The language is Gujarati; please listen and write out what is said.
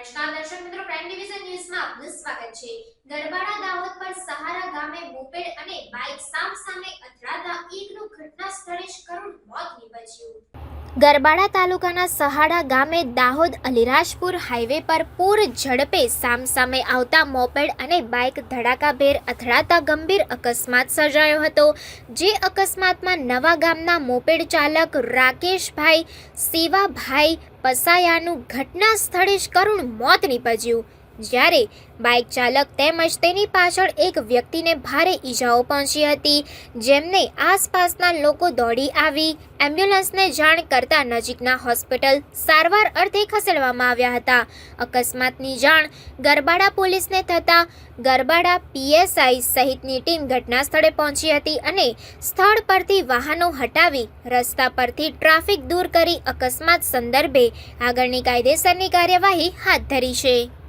નમસ્કાર. દર્શક મિત્રો પ્રાઇમ ડિવિઝન ન્યૂઝમાં આપનું સ્વાગત છે. ગરબાડા દાહોદ પર સહારા ગામે મોપેડ અને બાઇક સામસામે અથડાતા એકનું ઘટના સ્થળે જ કરુણ મોત નીપજ્યું. ગરબાડા તાલુકાના સહાડા ગામે દાહોદ અલીરાજપુર હાઈવે પર પૂર ઝડપે સામસામે આવતા મોપેડ અને બાઇક ધડાકાભેર અથડાતા ગંભીર અકસ્માત સર્જાયો હતો, જે અકસ્માતમાં નવા ગામના મોપેડ ચાલક રાકેશભાઈ, શિવાભાઈ પસાયાનું ઘટના સ્થળે જ કરુણ મોત નીપજ્યું. જ્યારે બાઇક ચાલક તેમજ તેની પાછળ એક વ્યક્તિને ભારે ઈજાઓ પહોંચી હતી, જેમને આસપાસના લોકો દોડી આવી. એમ્બ્યુલન્સને જાણ કરતા નજીકના હોસ્પિટલ સારવાર અર્થે ખસેડવામાં આવ્યા હતા. અકસ્માતની જાણ ગરબાડા પોલીસને થતાં ગરબાડા પીએસઆઈ સહિતની ટીમ ઘટના સ્થળે પહોંચી હતી અને સ્થળ પરથી વાહનો હટાવી રસ્તા પરથી ટ્રાફિક દૂર કરી અકસ્માત સંદર્ભે આગળની કાયદેસરની કાર્યવાહી હાથ ધરી છે.